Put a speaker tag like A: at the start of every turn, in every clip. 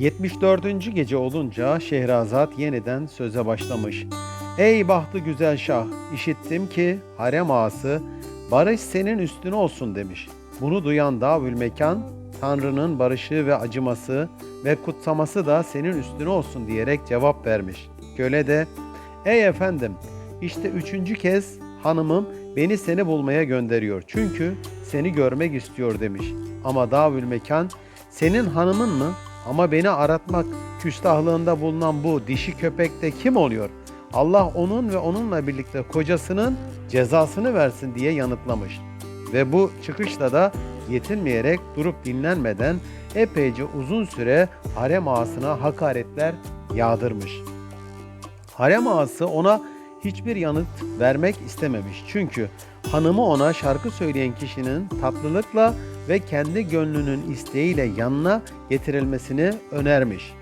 A: 74. gece olunca Şehrazat yeniden söze başlamış. Ey bahtı güzel şah, işittim ki harem ağası barış senin üstüne olsun demiş. Bunu duyan Davül Mekan, Tanrı'nın barışı ve acıması ve kutsaması da senin üstüne olsun diyerek cevap vermiş. Köle de, ey efendim, işte üçüncü kez hanımım beni seni bulmaya gönderiyor. Çünkü seni görmek istiyor demiş. Ama Davül Mekan, senin hanımın mı? Ama beni aratmak küstahlığında bulunan bu dişi köpek de kim oluyor? Allah onun ve onunla birlikte kocasının cezasını versin diye yanıtlamış. Ve bu çıkışla da yetinmeyerek durup dinlenmeden epeyce uzun süre harem ağasına hakaretler yağdırmış. Harem ağası ona hiçbir yanıt vermek istememiş. Çünkü hanımı ona şarkı söyleyen kişinin tatlılıkla ve kendi gönlünün isteğiyle yanına getirilmesini önermiş.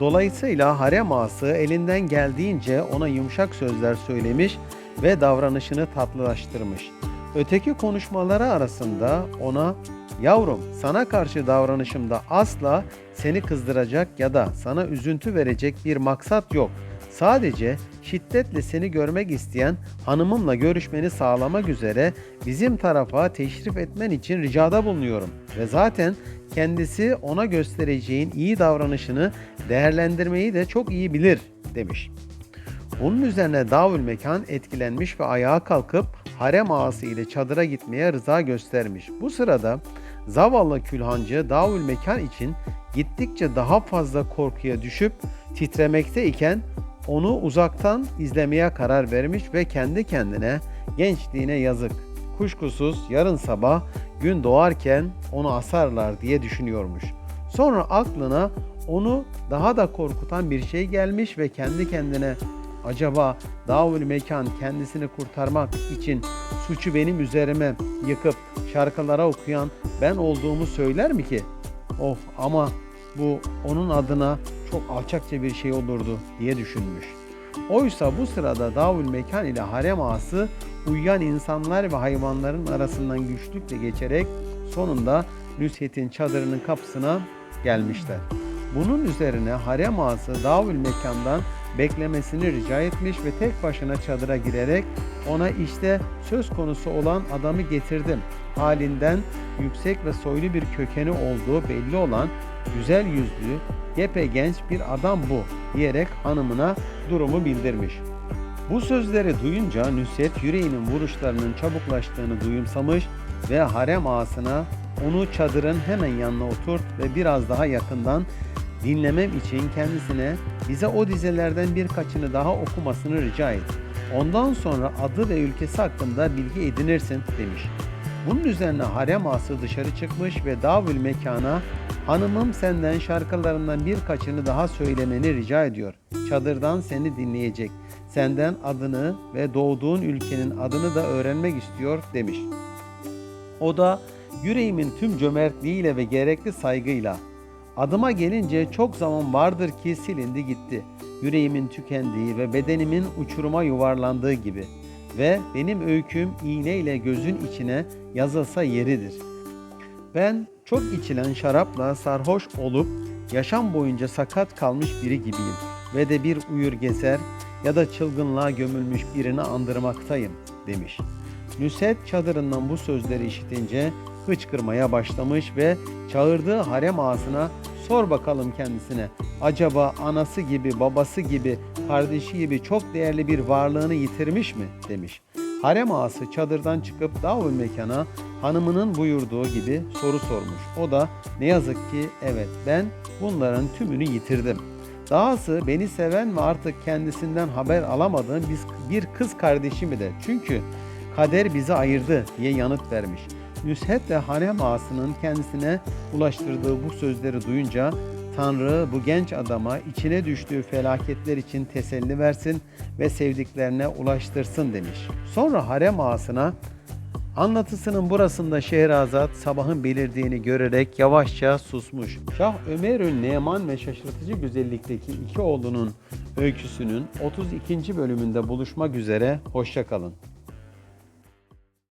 A: Dolayısıyla harem ağası elinden geldiğince ona yumuşak sözler söylemiş ve davranışını tatlılaştırmış. Öteki konuşmaları arasında ona Yavrum sana karşı davranışımda asla seni kızdıracak ya da sana üzüntü verecek bir maksat yok. Sadece şiddetle seni görmek isteyen hanımımla görüşmeni sağlamak üzere bizim tarafa teşrif etmen için ricada bulunuyorum. Ve zaten kendisi ona göstereceğin iyi davranışını değerlendirmeyi de çok iyi bilir demiş. Bunun üzerine Davül Mekan etkilenmiş ve ayağa kalkıp harem ağası ile çadıra gitmeye rıza göstermiş. Bu sırada zavallı külhancı Davül Mekan için gittikçe daha fazla korkuya düşüp titremekte iken onu uzaktan izlemeye karar vermiş ve kendi kendine gençliğine yazık. Kuşkusuz yarın sabah gün doğarken onu asarlar diye düşünüyormuş. Sonra aklına onu daha da korkutan bir şey gelmiş ve kendi kendine acaba Davul Mekan kendisini kurtarmak için suçu benim üzerime yıkıp şarkılara okuyan ben olduğumu söyler mi ki? Of ama bu onun adına çok alçakça bir şey olurdu diye düşünmüş. Oysa bu sırada Davul Mekan ile harem ağası uyuyan insanlar ve hayvanların arasından güçlükle geçerek sonunda Nusret'in çadırının kapısına gelmişler. Bunun üzerine harem ağası Davul Mekan'dan beklemesini rica etmiş ve tek başına çadıra girerek ona işte söz konusu olan adamı getirdim. Halinden yüksek ve soylu bir kökeni olduğu belli olan güzel yüzlü, yepe genç bir adam bu diyerek hanımına durumu bildirmiş. Bu sözleri duyunca Nusret yüreğinin vuruşlarının çabuklaştığını duyumsamış ve harem ağasına onu çadırın hemen yanına oturt ve biraz daha yakından dinlemem için kendisine bize o dizelerden birkaçını daha okumasını rica et. Ondan sonra adı ve ülkesi hakkında bilgi edinirsin demiş. Bunun üzerine harem ağası dışarı çıkmış ve Davül mekana hanımım senden şarkılarından birkaçını daha söylemeni rica ediyor. Çadırdan seni dinleyecek. Senden adını ve doğduğun ülkenin adını da öğrenmek istiyor demiş. O da yüreğimin tüm cömertliğiyle ve gerekli saygıyla Adıma gelince çok zaman vardır ki silindi gitti. Yüreğimin tükendiği ve bedenimin uçuruma yuvarlandığı gibi. Ve benim öyküm iğneyle gözün içine yazılsa yeridir. Ben çok içilen şarapla sarhoş olup yaşam boyunca sakat kalmış biri gibiyim. Ve de bir uyur gezer ya da çılgınlığa gömülmüş birini andırmaktayım demiş. Nusret çadırından bu sözleri işitince hıçkırmaya başlamış ve çağırdığı harem ağasına sor bakalım kendisine. Acaba anası gibi, babası gibi, kardeşi gibi çok değerli bir varlığını yitirmiş mi demiş. Harem ağası çadırdan çıkıp davul mekana hanımının buyurduğu gibi soru sormuş. O da ne yazık ki evet ben bunların tümünü yitirdim. Dahası beni seven ve artık kendisinden haber alamadığım bir kız kardeşimi de. Çünkü kader bizi ayırdı diye yanıt vermiş. Nüshet ve harem ağasının kendisine ulaştırdığı bu sözleri duyunca Tanrı bu genç adama içine düştüğü felaketler için teselli versin ve sevdiklerine ulaştırsın demiş. Sonra harem ağasına Anlatısının burasında Şehrazat sabahın belirdiğini görerek yavaşça susmuş. Şah Ömer'ün Neman ve şaşırtıcı güzellikteki iki oğlunun öyküsünün 32. bölümünde buluşmak üzere. Hoşçakalın.